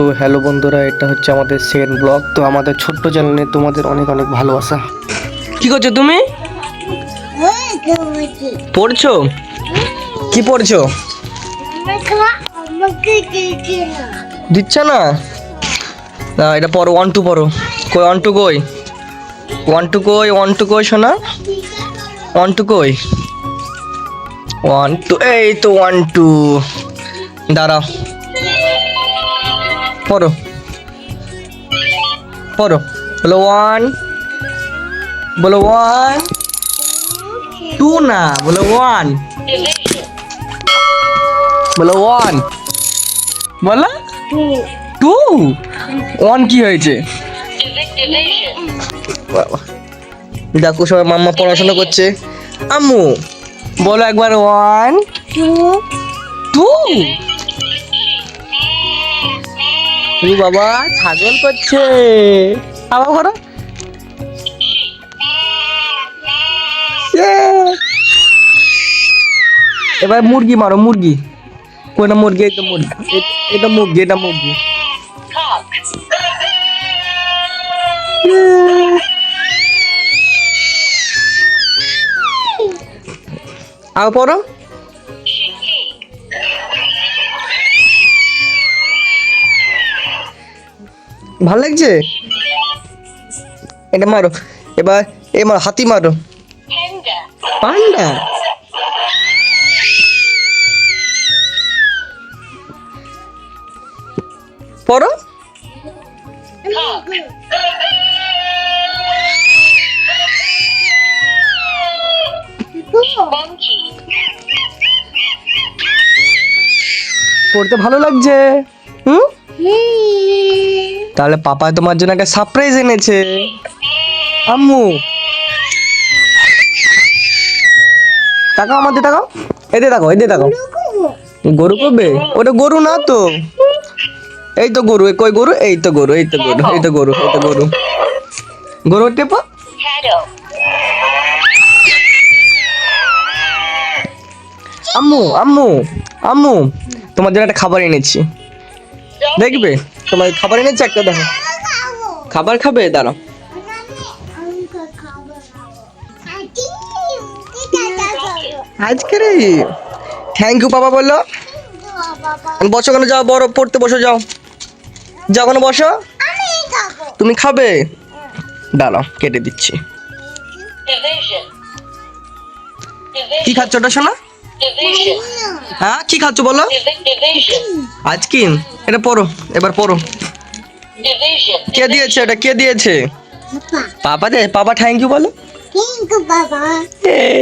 তো হ্যালো বন্ধুরা এটা হচ্ছে আমাদের সেকেন্ড ব্লগ তো আমাদের ছোট্ট চ্যানেলে তোমাদের অনেক অনেক ভালোবাসা। কি করছ তুমি? পড়ছো? কি পড়ছো? দিচ্ছে না? না এটা পড়ো ওয়ান টু পড়ো। কই ওয়ান টু কই? ওয়ান টু কই ওয়ান টু কই শোনা ওয়ান টু কই? ওয়ান টু এই তো ওয়ান টু দাঁড়াও। পড়ো। পড়ো। বলো ওয়ান বলো ওয়ান টু না, বলো ওয়ান বলো ওয়ান বলো টু ওয়ান কি হয়েছে। দেখো সবাই মাম্মা পড়াশোনা করছে। আম্মু, বলো একবার ওয়ান টু তুই বাবা, ছাগল করছে। আবার করো এবার মুরগি মারো, মুরগি। কোনটা মুরগি এটা মুরগি। এটা মুরগি এটা মুরগি। আবার পড়ো ভালো লাগছে? এটা মারো। এবার এ মারো হাতি মারো। পান্ডা? পড়ো। পড়তে ভালো লাগছে। হুম। তাহলে পাপা তোমার জন্য একটা সারপ্রাইজ এনেছে। আম্মু। তাকাও আমাদের তাকাও। এতে তাকাও এতে তাকাও। গরু করবে? ওটা গরু না তো। এই তো গরু কই গরু? এই তো গরু এই তো গরু এই তো গরু এই তো গরু। গরু টেপো আম্মু আম্মু আম্মু। তোমার জন্য একটা খাবার এনেছি। দেখবে? তোমার খাবার এনেছি একটা, দেখো। খাবার খাবে? দাঁড়াও। আজকে থ্যাংক ইউ বাবা বলল। বসো কেন? যাও বড় পড়তে বসো, যাও। যাও কেন বসো? তুমি খাবে? দাঁড়াও, কেটে দিচ্ছি. কি খাচ্ছ ওটা শোনা. হ্যাঁ কি খাচ্ছ বলো? কি এটা পড়ো এবার পড়ো কে দিয়েছে এটা? কে দিয়েছে? পাপা। দে পাপা থ্যাংক ইউ বলো। Thank you Hey.